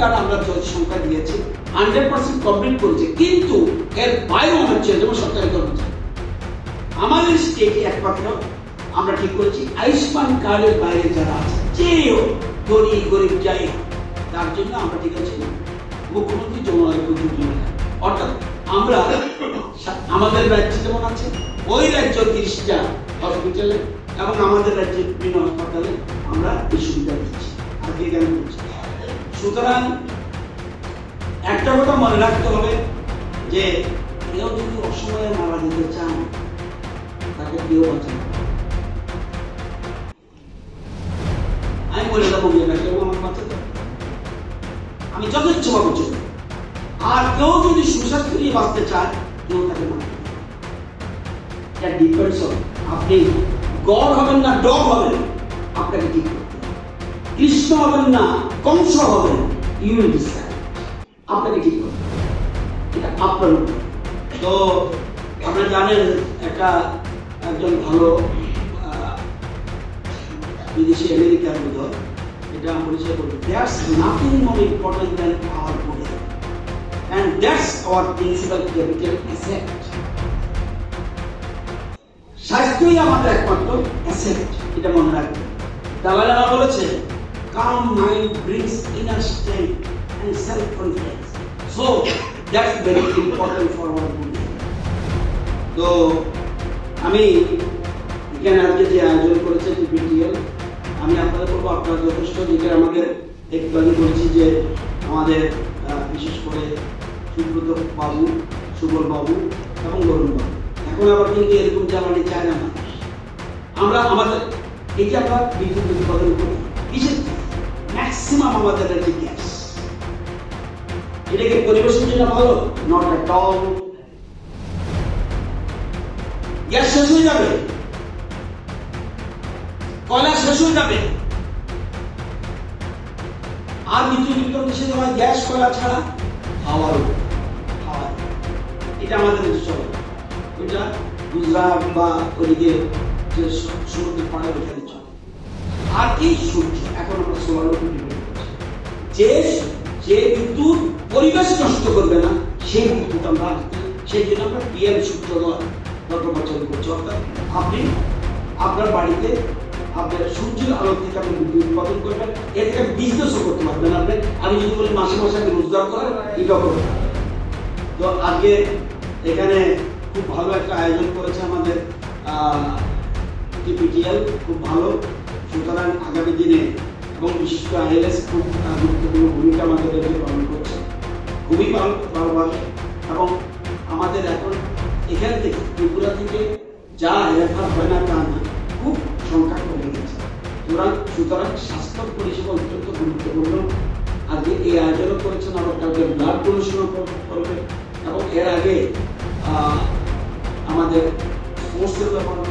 Card আমরা যত সংখ্যা দিয়েছি হান্ড্রেড পার্সেন্ট কমপ্লিট করেছে, কিন্তু এর বাইরেও ছেলে যেমন সরকারি কর্মচারী। আমাদের স্টেটে একমাত্র, আমরা ঠিক করেছি, আয়ুষ্মান কার্ডের বাইরে যারা আছে, যে হোক, ধনী, গরিব, যাই তার জন্য আমরা ঠিক আছে মুখ্যমন্ত্রী জন আরোগ্য যোজনা অর্থাৎ আমরা আমাদের রাজ্যে যেমন আছে, ওই রাজ্য তিরিশটা হসপিটালে এবং আমাদের রাজ্যে বিভিন্ন হাসপাতালে আমরা এই সুবিধা দিচ্ছি। আজকে কেন করছি সুতরাং একটা কথা মনে রাখতে হবে যে কেউ যদি অসময়ে মারা যেতে চান, তাকে কেউ বাঁচান আমি বলে দেবো মেয়েরা কেউ আমার বাঁচাতে। আমি যথেচ্ছ ভাবে চলবো আর কেউ যদি সুস্বাস্থ্য নিয়ে বাঁচতে চায়, কেউ তাকে না। এটা ডিপেন্ডস অন আপনি গড হবেন না ডগ হবেন, আপনাকে ঠিক হবে কৃষ্ণ হবেন না কংস হবেন ইউ আপনাকে করতে হবে এটা আপনার তো আপনারা জানেন একটা একজন ভালো বিদেশি আমেরিকার হয়, এটা পরিচয় করবে। That's nothing more important than our body and that's our principal capital asset স্বাস্থ্যই আমাদের একমাত্র অ্যাসেট এটা মনে রাখবেন। দালাল লামা বলেছে mind brings inner strength and self confidence so that's very important for our body তো, আমি এখানে আজকে যে আয়োজন করেছে টিপিটিএল আমি আপনাদের বলব, আপনারা যথেষ্ট যেটা আমাদের একটু আগে বলছি যে আমাদের বিশেষ করে সুব্রত বাবু, সুবল বাবু এবং বরুণ বাবু। এখন আবার কিন্তু এরকম জ্বালানি চায় না। আমরা আমাদের, এই যে আমরা বিদ্যুৎ উৎপাদন করি, কিসের ম্যাক্সিমাম আমাদের গ্যাস এটাকে পরিবেশের জন্য ভালো নট এট অল গ্যাস শেষ হয়ে যাবে। কয়লা শেষ হয়ে যাবে। আর বিদ্যুৎ বিতরণ দেশে দেওয়া গ্যাস কয়লা ছাড়া উপর, হাওয়া। এটা আমাদের দেশে চলে। ওইটা গুজরাট বা ওইদিকে যে সমুদ্রের পাড়ে ওইখানে চলে। আর এই সূর্য? এখন আমরা সোলার যে যে বিদ্যুৎ পরিবেশ নষ্ট করবে না, সেই বিদ্যুৎ আমরা সেই জন্য আমরা পিএম সূর্যোদয় নির্বাচন করছি। অর্থাৎ আপনি আপনার বাড়িতে আপনার সূর্যের আলো থেকে আপনি বিদ্যুৎ উৎপাদন করবেন এর থেকে বিজনেসও করতে পারবেন আপনি। আমি যদি বলি মাসে মাসে আপনি রোজগার করেন, এটাও করতে পারবেন। তো আজকে এখানে খুব ভালো একটা আয়োজন করেছে আমাদের টিপিটিএল খুব ভালো। সুতরাং আগামী দিনে এবং বিশেষ করে আইএলএস খুব গুরুত্বপূর্ণ ভূমিকা আমাদের এখানে পালন করছে। খুবই ভালো এবং আমাদের এখন এখান থেকে ত্রিপুরা থেকে যা রেফার হয় না তা না খুব সংখ্যা কমে গেছে। সুতরাং সুতরাং স্বাস্থ্য পরিষেবা অত্যন্ত গুরুত্বপূর্ণ। আজকে এই আয়োজনও করেছেন আবার কালকে ব্লাড ডোনেশনও করবে। এবং এর আগে আমাদের স্পোর্টসের ব্যাপারে